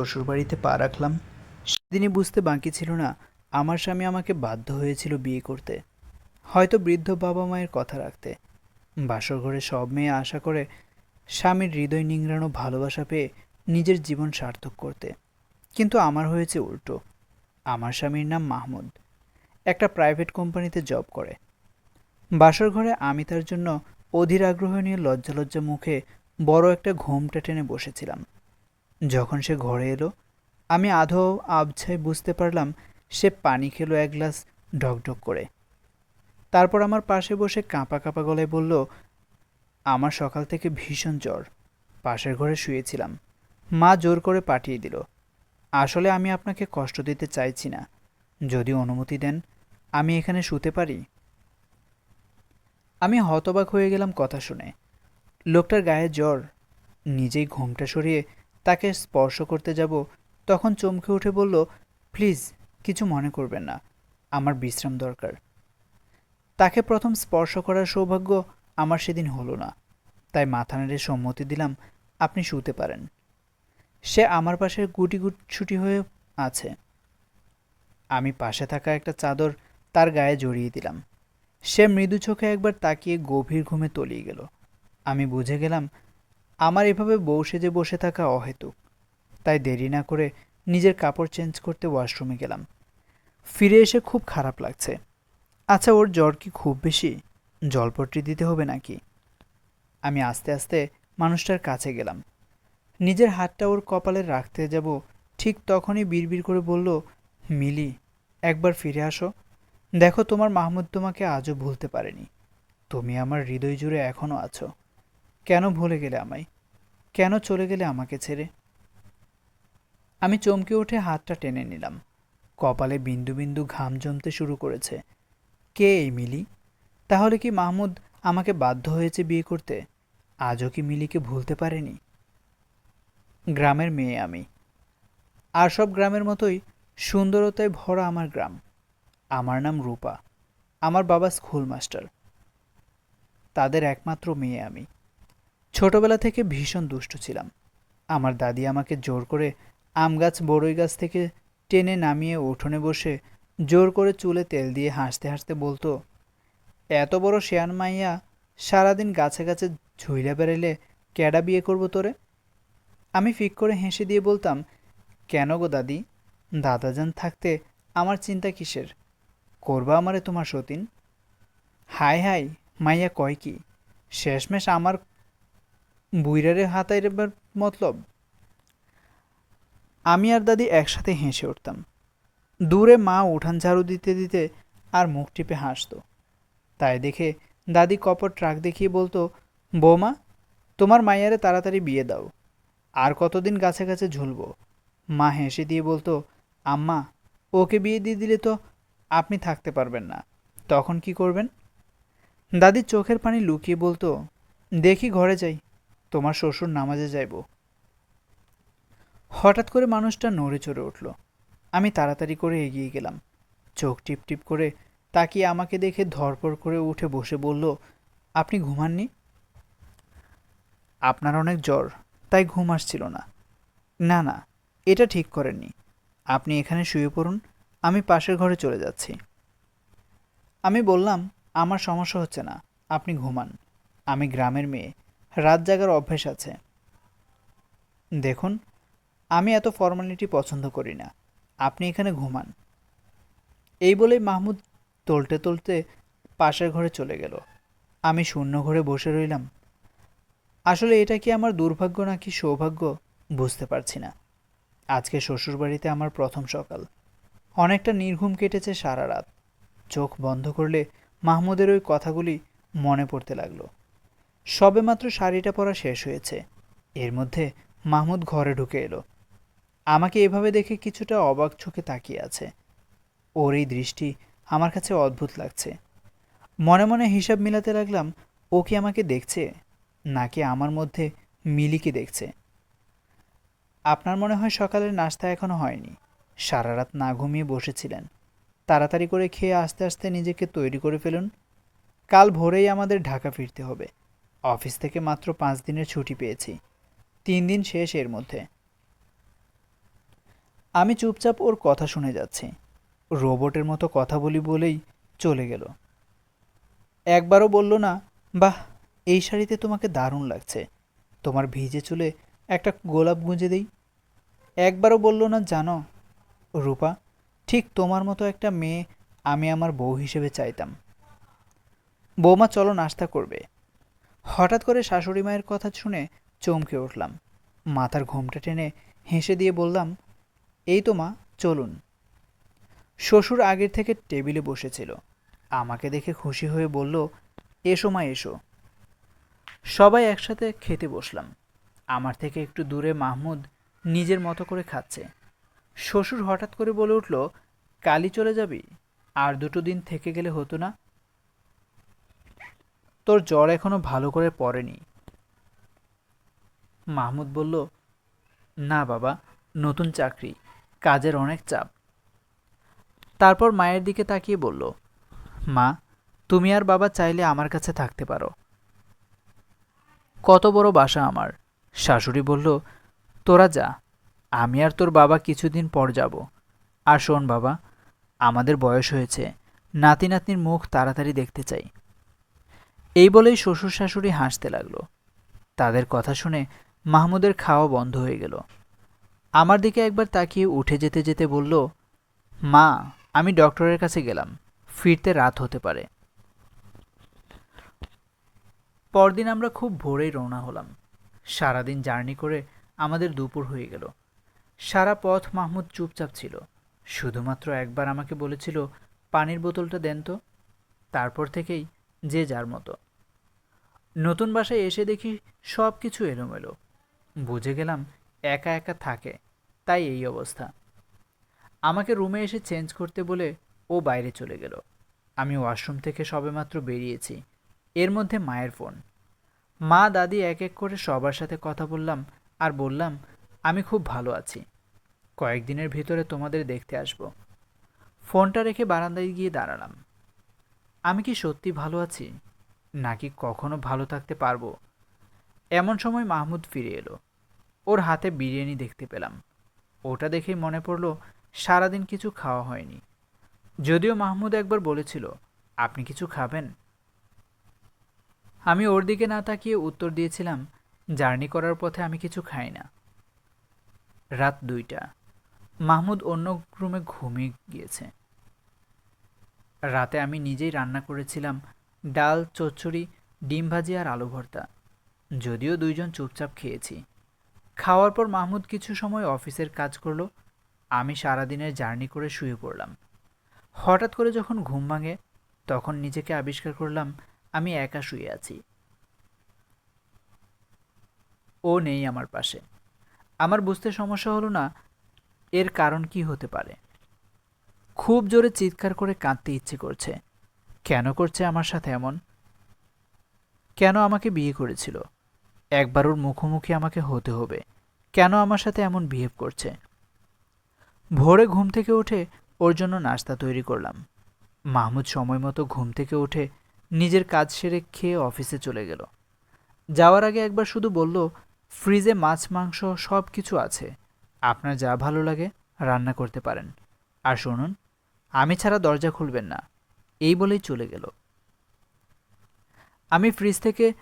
শ্বশুরবাড়িতে পা রাখলাম। সেদিনই বুঝতে বাকি ছিল না, আমার স্বামী আমাকে বাধ্য হয়েছিল বিয়ে করতে। হয়তো বৃদ্ধ বাবা মায়ের কথা রাখতে। বাসর ঘরে সব মেয়ে আশা করে স্বামীর হৃদয় নিংড়ানো ভালোবাসা পেয়ে নিজের জীবন সার্থক করতে। কিন্তু আমার হয়েছে উল্টো। আমার স্বামীর নাম মাহমুদ। একটা প্রাইভেট কোম্পানিতে জব করে। বাসর ঘরে আমি তার জন্য অধীর আগ্রহ নিয়ে লজ্জা লজ্জা মুখে বড় একটা ঘোমটা টেনে বসেছিলাম। যখন সে ঘরে এলো, আমি আধো আবছায় বুঝতে পারলাম সে পানি খেলো এক গ্লাস ঢকঢক করে। তারপর আমার পাশে বসে কাঁপা কাঁপা গলায় বলল, আমার সকাল থেকে ভীষণ জ্বর। পাশের ঘরে শুয়েছিলাম। মা জোর করে পাঠিয়ে দিল। আসলে আমি আপনাকে কষ্ট দিতে চাইছি না। যদি অনুমতি দেন, আমি এখানে শুতে পারি? আমি হতবাক হয়ে গেলাম কথা শুনে। লোকটার গায়ে জ্বর, নিজেই ঘোমটা সরিয়ে তাকে স্পর্শ করতে যাব, তখন চমকে উঠে বলল, প্লিজ, কিছু মনে করবেন না, আমার বিশ্রাম দরকার। তাকে প্রথম স্পর্শ করার সৌভাগ্য আমার সেদিন হলো না, তাই মাথা নেড়ে সম্মতি দিলাম, আপনি শুতে পারেন। সে আমার পাশে গুটি গুট ছুটি হয়ে আছে। আমি পাশে থাকা একটা চাদর তার গায়ে জড়িয়ে দিলাম। সে মৃদু চোখে একবার তাকিয়ে গভীর ঘুমে তলিয়ে গেল। আমি বুঝে গেলাম আমার এভাবে বউ সেজে বসে থাকা অহেতুক। তাই দেরি না করে নিজের কাপড় চেঞ্জ করতে ওয়াশরুমে গেলাম। ফিরে এসে খুব খারাপ লাগছে। আচ্ছা ওর জ্বর কি খুব বেশি? জলপট্টি দিতে হবে নাকি? আমি আস্তে আস্তে মানুষটার কাছে গেলাম। নিজের হাতটা ওর কপালে রাখতে যাব, ঠিক তখনই বিড়বিড় করে বলল, মিলি, একবার ফিরে আসো। দেখো, তোমার মাহমুদ তোমাকে আজও ভুলতে পারেনি। তুমি আমার হৃদয় জুড়ে এখনও আছো। কেন ভুলে গেলে আমায়? কেন চলে গেলে আমাকে ছেড়ে? আমি চমকে উঠে হাতটা টেনে নিলাম। কপালে বিন্দু বিন্দু ঘাম জমতে শুরু করেছে। কে এই মিলি? তাহলে কি মাহমুদ আমাকে বাধ্য হয়েছে বিয়ে করতে? আজও কি মিলিকে ভুলতে পারেনি? গ্রামের মেয়ে আমি। আর সব গ্রামের মতোই সুন্দরতায় ভরা আমার গ্রাম। আমার নাম রূপা। আমার বাবা স্কুল মাস্টার তাদের একমাত্র মেয়ে আমি। ছোটবেলা থেকে ভীষণ দুষ্ট ছিলাম। আমার দাদি আমাকে জোর করে আম গাছ, বড়ই গাছ থেকে টেনে নামিয়ে উঠোনে বসে জোর করে চুলে তেল দিয়ে হাসতে হাসতে বলতো, এত বড় শেয়ান মাইয়া সারাদিন গাছে গাছে ঝুইলে বেড়াইলে ক্যাডা বিয়ে করব তোরে? আমি ফিক করে হেসে দিয়ে বলতাম, কেন গো দাদি? দাদাজান থাকতে আমার চিন্তা কিসের? করবা আমারে তোমার সতীন? হাই হাই মাইয়া কয় কি? শেষমেশ আমার বুইরারে হাতাইবার মতলব? আমি আর দাদি একসাথে হেসে উঠতাম। দূরে মা উঠান ঝাড়ু দিতে দিতে আর মুখ টিপে হাসতো। তাই দেখে দাদি কপর ট্রাক দেখিয়ে বলতো, বৌমা, তোমার মাইয়ারে তাড়াতাড়ি বিয়ে দাও। আর কতদিন গাছে গাছে ঝুলবো? মা হেসে দিয়ে বলতো, আম্মা, ওকে বিয়ে দিয়ে দিলে তো আপনি থাকতে পারবেন না। তখন কি করবেন? দাদি চোখের পানি লুকিয়ে বলতো, দেখি ঘরে যাই। তোমার শ্বশুর নামাজে যাইব। হঠাৎ করে মানুষটা নড়ে চড়ে উঠল। আমি তাড়াতাড়ি করে এগিয়ে গেলাম। চোখ টিপ টিপ করে তাকিয়ে আমাকে দেখে ধরপড় করে উঠে বসে বলল, আপনি ঘুমাননি? আপনার অনেক জ্বর, তাই ঘুম আসছিল না। না না, এটা ঠিক করেননি। আপনি এখানে শুয়ে পড়ুন, আমি পাশের ঘরে চলে যাচ্ছি। আমি বললাম, আমার সমস্যা হচ্ছে না, আপনি ঘুমান। আমি গ্রামের মেয়ে রাত জাগার অভ্যেস আছে। দেখুন, আমি এত ফর্মালিটি পছন্দ করি না। আপনি এখানে ঘুমান। এই বলেই মাহমুদ টলতে টলতে পাশের ঘরে চলে গেল। আমি শূন্য ঘরে বসে রইলাম। আসলে এটা কি আমার দুর্ভাগ্য নাকি সৌভাগ্য বুঝতে পারছি না। আজকে শ্বশুরবাড়িতে আমার প্রথম সকাল। অনেকটা নির্ঘুম কেটেছে সারা রাত। চোখ বন্ধ করলে মাহমুদের ওই কথাগুলি মনে পড়তে লাগল। সবেমাত্র শাড়িটা পরা শেষ হয়েছে। এর মধ্যে মাহমুদ ঘরে ঢুকে এলো। আমাকে এভাবে দেখে কিছুটা অবাক চোখে তাকিয়ে আছে। ওর এই দৃষ্টি আমার কাছে অদ্ভুত লাগছে। মনে মনে হিসাব মিলাতে লাগলাম, ও কি আমাকে দেখছে, নাকি আমার মধ্যে মিলিকে দেখছে। আপনার মনে হয় সকালের নাস্তা এখনও হয়নি। সারা রাত না ঘুমিয়ে বসেছিলেন। তাড়াতাড়ি করে খেয়ে আস্তে আস্তে নিজেকে তৈরি করে ফেলুন। কাল ভোরেই আমাদের ঢাকা ফিরতে হবে। অফিস থেকে মাত্র পাঁচ দিনের ছুটি পেয়েছি। তিন দিন শেষ এর মধ্যে। আমি চুপচাপ ওর কথা শুনে যাচ্ছি। রোবটের মতো কথা বলি বলেই চলে গেল। একবারও বলল না, বাহ, এই শাড়িতে তোমাকে দারুণ লাগছে। তোমার ভিজে চুলে একটা গোলাপ গুঁজে দেই? একবারও বলল না, জানো, রূপা, ঠিক তোমার মতো একটা মেয়ে আমি আমার বউ হিসেবে চাইতাম। বৌমা, চলো নাস্তা করবে। হঠাৎ করে শাশুড়ি মায়ের কথা শুনে চমকে উঠলাম। মাথার ঘোমটা টেনে হেসে দিয়ে বললাম, এই তো মা, চলুন। শ্বশুর আগের থেকে টেবিলে বসেছিল। আমাকে দেখে খুশি হয়ে বলল, এসো মা, এসো। সবাই একসাথে খেতে বসলাম। আমার থেকে একটু দূরে মাহমুদ নিজের মতো করে খাচ্ছে। শ্বশুর হঠাৎ করে বলে উঠল কালি চলে যাবি? আর দুটো দিন থেকে গেলে হতো না? তোর জ্বর এখনও ভালো করে পড়েনি। মাহমুদ বলল, না বাবা, নতুন চাকরি, কাজের অনেক চাপ। তারপর মায়ের দিকে তাকিয়ে বলল, মা, তুমি আর বাবা চাইলে আমার কাছে থাকতে পারো। কত বড় বাসা আমার। শাশুড়ি বলল, তোরা যা, আমি আর তোর বাবা কিছুদিন পর যাব। আর শোন বাবা, আমাদের বয়স হয়েছে নাতি নাতনির মুখ তাড়াতাড়ি দেখতে চাই। এই বলেই শ্বশুর শাশুড়ি হাসতে লাগল। তাদের কথা শুনে মাহমুদের খাওয়া বন্ধ হয়ে গেল। আমার দিকে একবার তাকিয়ে উঠে যেতে যেতে বলল, মা, আমি ডক্টরের কাছে গেলাম। ফিরতে রাত হতে পারে। পরদিন আমরা খুব ভোরেই রওনা হলাম। সারাদিন জার্নি করে আমাদের দুপুর হয়ে গেল। সারা পথ মাহমুদ চুপচাপ ছিল। শুধুমাত্র একবার আমাকে বলেছিল, পানির বোতলটা দেন তো। তারপর থেকেই যে যার মতো। নতুন বাসায় এসে দেখি সব কিছু এলোমেলো। বুঝে গেলাম একা একা থাকে, তাই এই অবস্থা। আমাকে রুমে এসে চেঞ্জ করতে বলে ও বাইরে চলে গেল। আমি ওয়াশরুম থেকে সবেমাত্র বেরিয়েছি। এর মধ্যে মায়ের ফোন। মা, দাদি এক এক করে সবার সাথে কথা বললাম আর বললাম, আমি খুব ভালো আছি। কয়েকদিনের ভিতরে তোমাদের দেখতে আসব। ফোনটা রেখে বারান্দায় গিয়ে দাঁড়ালাম। আমি কি সত্যি ভালো আছি? নাকি কখনো ভালো থাকতে পারব? এমন সময় মাহমুদ ফিরে এলো। ওর হাতে বিরিয়ানি দেখতে পেলাম। ওটা দেখেই মনে পড়ল সারাদিন কিছু খাওয়া হয়নি। যদিও মাহমুদ একবার বলেছিল, আপনি কিছু খাবেন? আমি ওর দিকে না তাকিয়ে উত্তর দিয়েছিলাম, জার্নি করার পথে আমি কিছু খাই না। রাত দুইটা। মাহমুদ অন্য রুমে ঘুমিয়ে গিয়েছে। রাতে আমি নিজেই রান্না করেছিলাম, ডাল, চচ্চড়ি, ডিম ভাজি আর আলু ভর্তা। যদিও দুইজন চুপচাপ খেয়েছি। খাওয়ার পর মাহমুদ কিছু সময় অফিসের কাজ করল, আমি সারাদিনের জার্নি করে শুয়ে পড়লাম। হঠাৎ করে যখন ঘুম ভাঙে, তখন নিজেকে আবিষ্কার করলাম, আমি একা শুয়ে আছি। ও নেই আমার পাশে। আমার বুঝতে সমস্যা হলো না, এর কারণ কি হতে পারে? খুব জোরে চিৎকার করে কাঁদতে ইচ্ছে করছে। কেন করছে আমার সাথে এমন? কেন আমাকে বিয়ে করেছিল? একবার ওর মুখোমুখি আমাকে হতে হবে। কেন আমার সাথে এমন বিহেভ করছে? ভোরে ঘুম থেকে উঠে ওর জন্য নাস্তা তৈরি করলাম। মাহমুদ সময় মতো ঘুম থেকে উঠে নিজের কাজ সেরে খেয়ে অফিসে চলে গেল। যাওয়ার আগে একবার শুধু বলল, ফ্রিজে মাছ, মাংস সব কিছু আছে। আপনার যা ভালো লাগে রান্না করতে পারেন। আর শুনুন আমি ছাড়া দরজা খুলবেন না। এই বলেই চলে গেল। আমি ফ্রিজ থেকে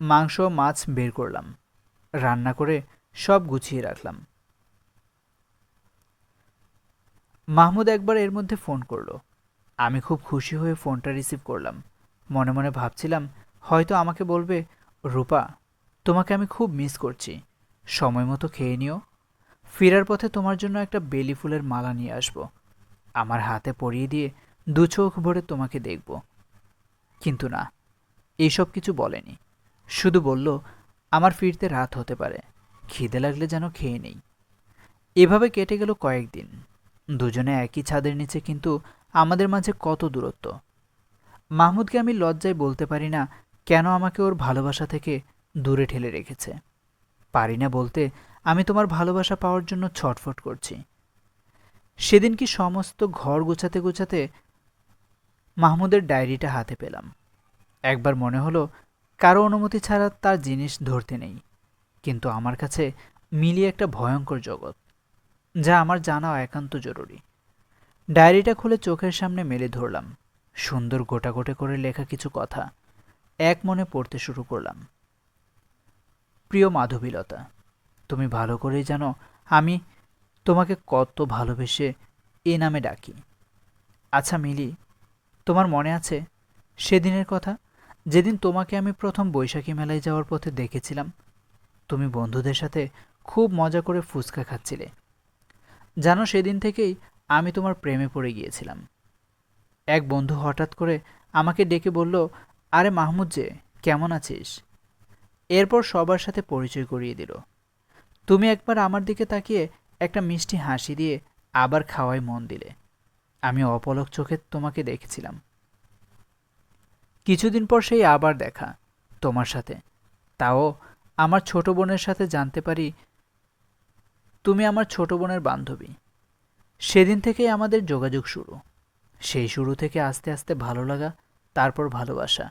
মাংস, মাছ বের করলাম। রান্না করে সব গুছিয়ে রাখলাম। মাহমুদ একবার এর মধ্যে ফোন করল। আমি খুব খুশি হয়ে ফোনটা রিসিভ করলাম। মনে মনে ভাবছিলাম, হয়তো আমাকে বলবে, রূপা, তোমাকে আমি খুব মিস করছি। সময় মতো খেয়ে নিও। ফেরার পথে তোমার জন্য একটা বেলি ফুলের মালা নিয়ে আসব। আমার হাতে পরিয়ে দিয়ে দু চোখ ভরে তোমাকে দেখব। কিন্তু না এইসব কিছু বলেনি। শুধু বলল, আমার ফিরতে রাত হতে পারে, খিদে লাগলে যেন খেয়ে নেই। এভাবে কেটে গেল কয়েকদিন। দুজনে একই ছাদের নিচে কিন্তু আমাদের মাঝে কত দূরত্ব। মাহমুদকে আমি লজ্জায় বলতে পারি না কেন আমাকে ওর ভালোবাসা থেকে দূরে ঠেলে রেখেছে। পারি না বলতে আমি তোমার ভালোবাসা পাওয়ার জন্য ছটফট করছি। সেদিন কি সমস্ত ঘর গোছাতে গোছাতে মাহমুদের ডায়েরিটা হাতে পেলাম। একবার মনে হলো, কারও অনুমতি ছাড়া তার জিনিস ধরতে নেই, কিন্তু আমার কাছে মিলিয়ে একটা ভয়ঙ্কর জগৎ, যা আমার জানা একান্ত জরুরি। ডায়েরিটা খুলে চোখের সামনে মেলে ধরলাম। সুন্দর গোটা গোটে করে লেখা কিছু কথা এক মনে পড়তে শুরু করলাম। প্রিয় মাধবীলতা, তুমি ভালো করেই জানো, আমি তোমাকে কত ভালোবেসে এ নামে ডাকি। আচ্ছা মিলি, তোমার মনে আছে সেদিনের কথা? যেদিন তোমাকে আমি প্রথম বৈশাখী মেলায় যাওয়ার পথে দেখেছিলাম। তুমি বন্ধুদের সাথে খুব মজা করে ফুচকা খাচ্ছিলে। জানো, সেদিন থেকেই আমি তোমার প্রেমে পড়ে গিয়েছিলাম। এক বন্ধু হঠাৎ করে আমাকে ডেকে বলল, আরে মাহমুদ যে, কেমন আছিস? এরপর সবার সাথে পরিচয় করিয়ে দিল। তুমি একবার আমার দিকে তাকিয়ে একটা মিষ্টি হাসি দিয়ে আবার খাওয়ায় মন দিলে। আমি অপলক চোখে তোমাকে দেখেছিলাম। কিছুদিন পর সেই আবার দেখা তোমার সাথে। তাও আমার ছোট বোনের সাথে জানতে পারি তুমি আমার ছোট বোনের বান্ধবী। সেদিন থেকেই আমাদের যোগাযোগ শুরু। সেই শুরু থেকে আস্তে আস্তে ভালো লাগা, তারপর ভালোবাসা।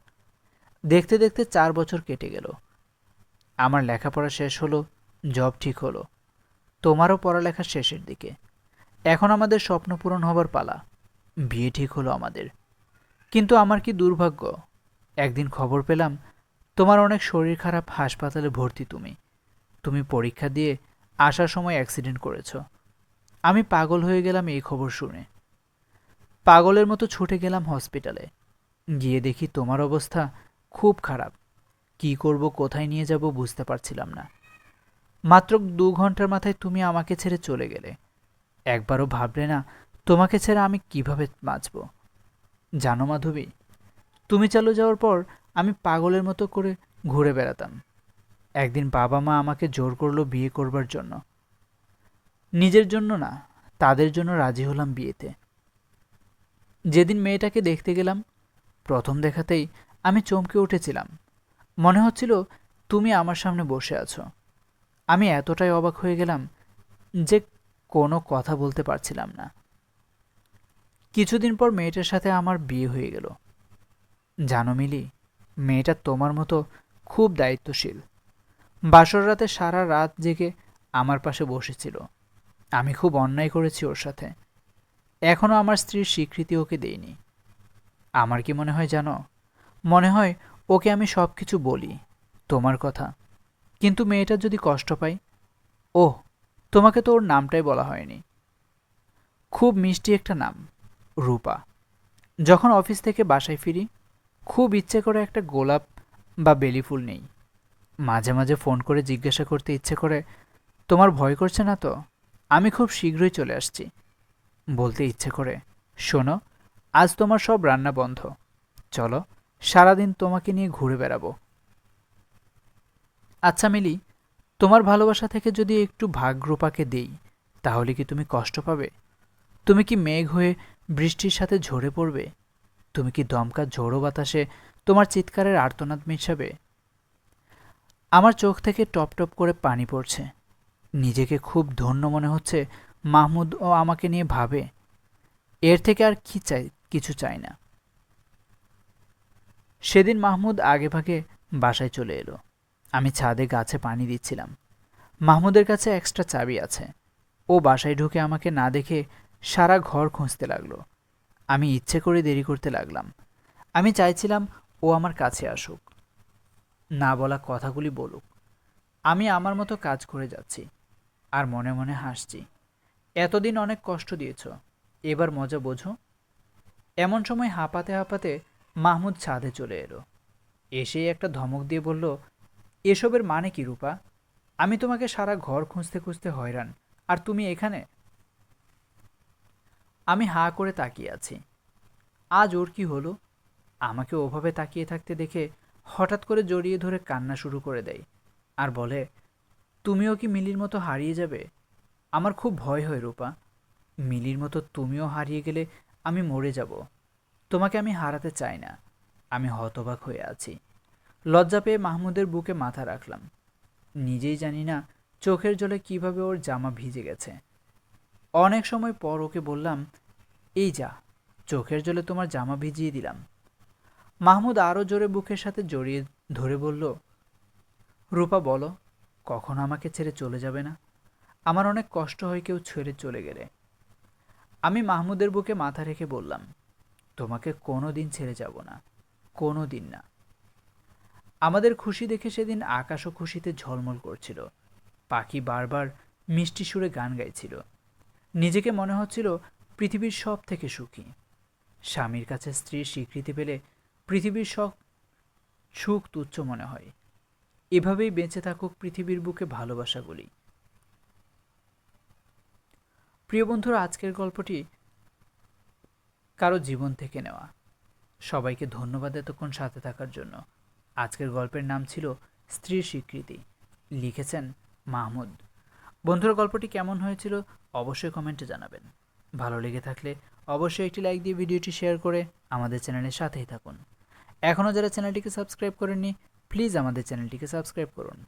দেখতে দেখতে চার বছর কেটে গেল। আমার লেখাপড়া শেষ হলো, জব ঠিক হলো। তোমারও পড়ালেখা শেষের দিকে। এখন আমাদের স্বপ্ন পূরণ হবার পালা। বিয়ে ঠিক হলো আমাদের। কিন্তু আমার কি দুর্ভাগ্য? একদিন খবর পেলাম, তোমার অনেক শরীর খারাপ, হাসপাতালে ভর্তি তুমি। তুমি পরীক্ষা দিয়ে আসার সময় অ্যাক্সিডেন্ট করেছ। আমি পাগল হয়ে গেলাম এই খবর শুনে। পাগলের মতো ছুটে গেলাম হসপিটালে। গিয়ে দেখি তোমার অবস্থা খুব খারাপ। কি করব, কোথায় নিয়ে যাব বুঝতে পারছিলাম না। মাত্র দু ঘণ্টার মাথায় তুমি আমাকে ছেড়ে চলে গেলে। একবারও ভাবলে না, তোমাকে ছেড়ে আমি কীভাবে বাঁচব? জানো মাধবী, তুমি চালু যাওয়ার পর আমি পাগলের মতো করে ঘুরে বেড়াতাম। একদিন বাবা মা আমাকে জোর করল বিয়ে করবার জন্য। নিজের জন্য না, তাদের জন্য রাজি হলাম বিয়েতে। যেদিন মেয়েটাকে দেখতে গেলাম, প্রথম দেখাতেই আমি চমকে উঠেছিলাম। মনে হচ্ছিল, তুমি আমার সামনে বসে আছো। আমি এতটাই অবাক হয়ে গেলাম যে কোনো কথা বলতে পারছিলাম না। কিছুদিন পর মেয়েটার সাথে আমার বিয়ে হয়ে গেল। জানো মিলি, মেয়েটা তোমার মতো খুব দায়িত্বশীল। বাসর রাতে সারা রাত জেগে আমার পাশে বসেছিল। আমি খুব অন্যায় করেছি ওর সাথে। এখনও আমার স্ত্রীর স্বীকৃতি ওকে দেইনি। আমার কি মনে হয় জানো? মনে হয় ওকে আমি সব কিছু বলি। তোমার কথা কিন্তু মেয়েটা যদি কষ্ট পায় ও তোমাকে তো ওর নামটাই বলা হয়নি। খুব মিষ্টি একটা নাম, রূপা। যখন অফিস থেকে বাসায় ফিরি, খুব ইচ্ছে করে একটা গোলাপ বা বেলি ফুল নেই। মাঝে মাঝে ফোন করে জিজ্ঞাসা করতে ইচ্ছে করে, তোমার ভয় করছে না তো? আমি খুব শীঘ্রই চলে আসছি। বলতে ইচ্ছে করে, শোনো, আজ তোমার সব রান্না বন্ধ। চলো, সারাদিন তোমাকে নিয়ে ঘুরে বেড়াবো। আচ্ছা মিলি, তোমার ভালোবাসা থেকে যদি একটু ভাগ রূপাকে দেই, তাহলে কি তুমি কষ্ট পাবে? তুমি কি মেঘ হয়ে বৃষ্টির সাথে ঝরে পড়বে? তুমি কি দমকা ঝোড়ো বাতাসে তোমার চিৎকারের আর্তনাদ মিশাবে? আমার চোখ থেকে টপ টপ করে পানি পড়ছে। নিজেকে খুব ধন্য মনে হচ্ছে মাহমুদ ও আমাকে নিয়ে ভাবে। এর থেকে আর কি চাই, কিছু চাই না। সেদিন মাহমুদ আগে ভাগে বাসায় চলে এলো। আমি ছাদে গাছে পানি দিচ্ছিলাম। মাহমুদের কাছে এক্সট্রা চাবি আছে। ও বাসায় ঢুকে আমাকে না দেখে সারা ঘর খুঁজতে লাগল। আমি ইচ্ছে করে দেরি করতে লাগলাম। আমি চাইছিলাম ও আমার কাছে আসুক। না বলা কথাগুলি বলুক। আমি আমার মতো কাজ করে যাচ্ছি আর মনে মনে হাসছি। এতদিন অনেক কষ্ট দিয়েছ। এবার মজা বোঝো। এমন সময় হাঁপাতে হাঁপাতে মাহমুদ ছাদে চলে এলো। এসেই একটা ধমক দিয়ে বলল এসবের মানে কি, রূপা? আমি তোমাকে সারা ঘর খুঁজতে খুঁজতে হয়রান। আর তুমি এখানে? আমি হাঁ করে তাকিয়ে আছি। আজ ওর কি হলো? আমাকে ওভাবে তাকিয়ে থাকতে দেখে হঠাৎ করে জড়িয়ে ধরে কান্না শুরু করে দেয়। আর বলে, তুমিও কি মিলির মতো হারিয়ে যাবে? আমার খুব ভয় হয়, রূপা। মিলির মতো তুমিও হারিয়ে গেলে আমি মরে যাব। তোমাকে আমি হারাতে চাই না। আমি হতবাক হয়ে আছি। লজ্জা পেয়ে মাহমুদের বুকে মাথা রাখলাম। নিজেই জানি না চোখের জলে কীভাবে ওর জামা ভিজে গেছে। অনেক সময় পর ওকে বললাম, এই যা, চোখের জলে তোমার জামা ভিজিয়ে দিলাম। মাহমুদ আরও জোরে বুকের সাথে জড়িয়ে ধরে বলল, রূপা, বলো, কখন আমাকে ছেড়ে চলে যাবে না? আমার অনেক কষ্ট হয় কেউ ছেড়ে চলে গেলে। আমি মাহমুদের বুকে মাথা রেখে বললাম, তোমাকে কোনো দিন ছেড়ে যাব না কোনো দিন না। আমাদের খুশি দেখে সেদিন আকাশও খুশিতে ঝলমল করছিল। পাখি বারবার মিষ্টি সুরে গান গাইছিল। নিজেকে মনে হচ্ছিল পৃথিবীর সব থেকে সুখী। স্বামীর কাছে স্ত্রীর স্বীকৃতি পেলে পৃথিবীর সব সুখ তুচ্ছ মনে হয়। এভাবেই বেঁচে থাকুক পৃথিবীর বুকে ভালোবাসাগুলি প্রিয় বন্ধুরা, আজকের গল্পটি কারও জীবন থেকে নেওয়া। সবাইকে ধন্যবাদ এতক্ষণ সাথে থাকার জন্য। আজকের গল্পের নাম ছিল স্ত্রীর স্বীকৃতি। লিখেছেন মাহমুদ। বন্ধুর, গল্পটি কেমন হয়েছিল অবশ্যই কমেন্টে জানাবেন। ভালো লেগে থাকলে অবশ্যই একটি লাইক দিয়ে ভিডিওটি শেয়ার করে আমাদের চ্যানেলের সাথেই থাকুন। এখনও যারা চ্যানেলটিকে সাবস্ক্রাইব করেননি, প্লিজ আমাদের চ্যানেলটিকে সাবস্ক্রাইব করুন।